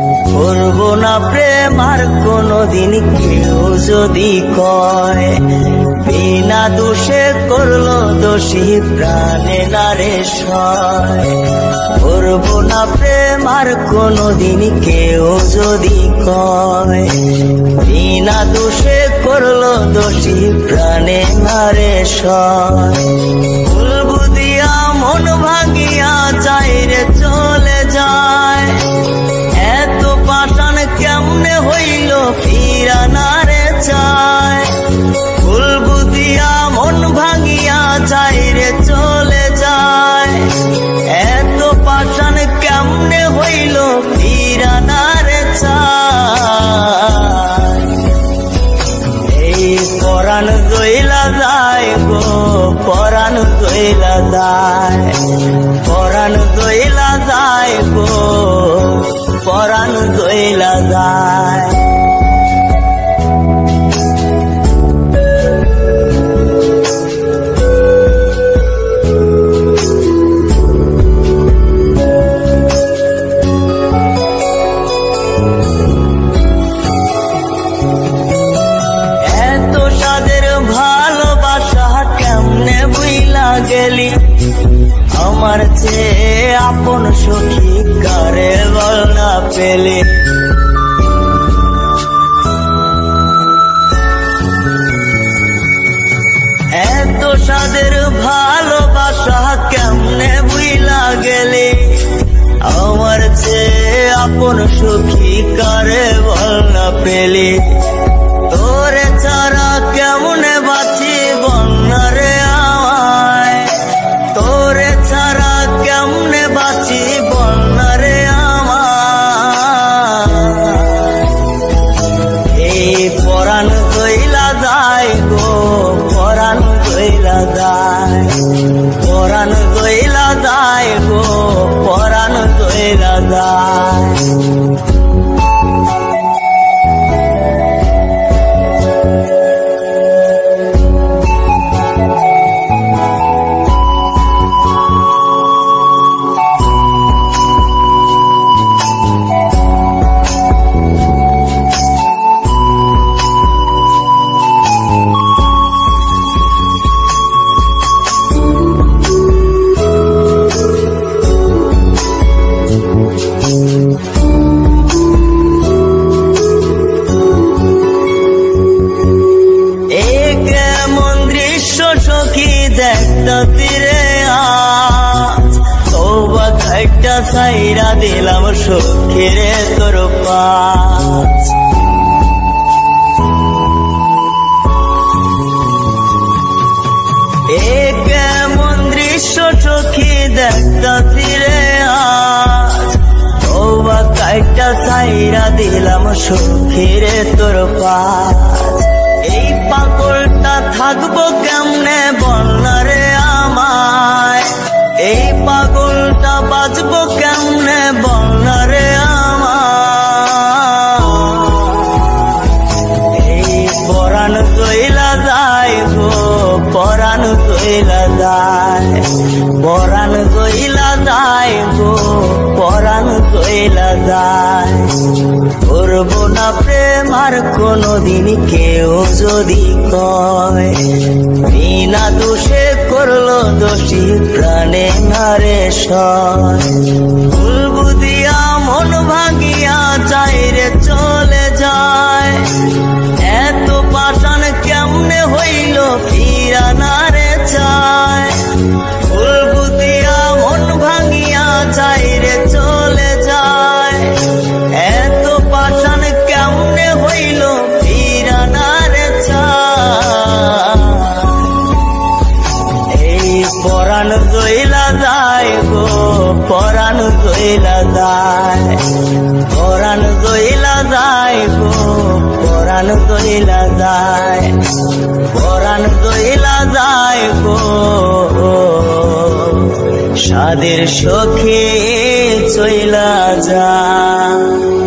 করব না প্রেম আর কোনদিন কেউ যদি কয়। বিনা দোষে করল দোষী প্রাণে নারে সয়। করব না প্রেম আর কোনদিন কেউ যদি কয়। বিনা দোষে করল দোষী প্রাণে নারে সয়। দইলা যায় পরাণ দইলা যায় গো পরাণ দইলা যায়। পেলি এত সাদের ভালোবাসা কেমনে বুইলা গেলি? আমার চেয়ে আপন সুখী কারে বল না পেলি? যায় পরাণ দইলা যায় গো পরাণ দইলা যায় তৌবা খাইটা সাইরা দিলাম সখীরে তোর পাশ এ কেমন দৃশ্য চোখে দেখতে ফিরে আজ। তৌবা কাইটা সাইরা দিলাম সুখীরে তোর পাশ এই পাগলটা থাকব কেমনে বন্যারে আমায় এই পাগলটা বাজব কেমনে বল রে আমার? এই পরাণ কইলা যায় গো। পরাণ কইলা যায় পরাণ কইলা যায় গো পরাণ কইলা যায়। করব না প্রেম আর কোনদিন কেউ যদি কয়, বিনা দোষে করল দোষী প্রাণে নারে সয়। ভুল বুদিয়া মন ভাঙিয়া যায় রে চলে দইলা যায় পরাণ দইলা যায় গো পরাণ দইলা যায় পরাণ দইলা যায় গো। সাদের সখে চইলা যায়